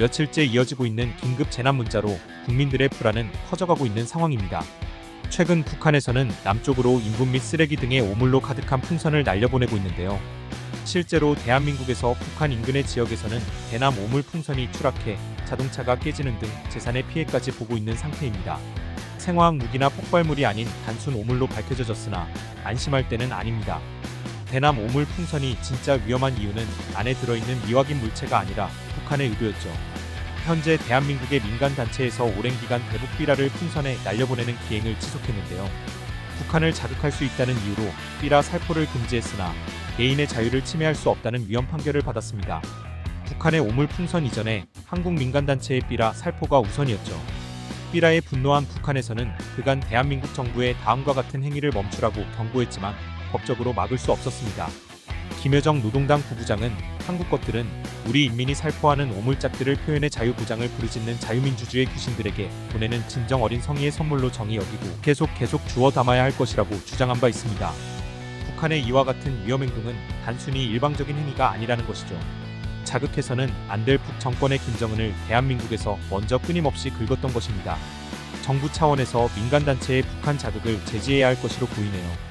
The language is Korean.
며칠째 이어지고 있는 긴급 재난 문자로 국민들의 불안은 커져가고 있는 상황입니다. 최근 북한에서는 남쪽으로 인분 및 쓰레기 등의 오물로 가득한 풍선을 날려보내고 있는데요. 실제로 대한민국에서 북한 인근의 지역에서는 대남 오물 풍선이 추락해 자동차가 깨지는 등 재산의 피해까지 보고 있는 상태입니다. 생화학 무기나 폭발물이 아닌 단순 오물로 밝혀졌으나 안심할 때는 아닙니다. 대남 오물 풍선이 진짜 위험한 이유는 안에 들어있는 미확인 물체가 아니라 북한의 의도였죠. 현재 대한민국의 민간 단체에서 오랜 기간 대북 삐라를 풍선에 날려보내는 기행을 지속했는데요. 북한을 자극할 수 있다는 이유로 삐라 살포를 금지했으나 개인의 자유를 침해할 수 없다는 위헌 판결을 받았습니다. 북한의 오물 풍선 이전에 한국 민간 단체의 삐라 살포가 우선이었죠. 삐라에 분노한 북한에서는 그간 대한민국 정부의 다음과 같은 행위를 멈추라고 경고했지만 법적으로 막을 수 없었습니다. 김여정 노동당 부부장은 한국 것들은 우리 인민이 살포하는 오물짝들을 표현의 자유 부장을 부르짖는 자유민주주의 귀신들에게 보내는 진정 어린 성의의 선물로 정의 여기고 계속 계속 주워 담아야 할 것이라고 주장한 바 있습니다. 북한의 이와 같은 위험 행동은 단순히 일방적인 행위가 아니라는 것이죠. 자극해서는 안 될 북 정권의 김정은을 대한민국에서 먼저 끊임없이 긁었던 것입니다. 정부 차원에서 민간단체의 북한 자극을 제지해야 할 것으로 보이네요.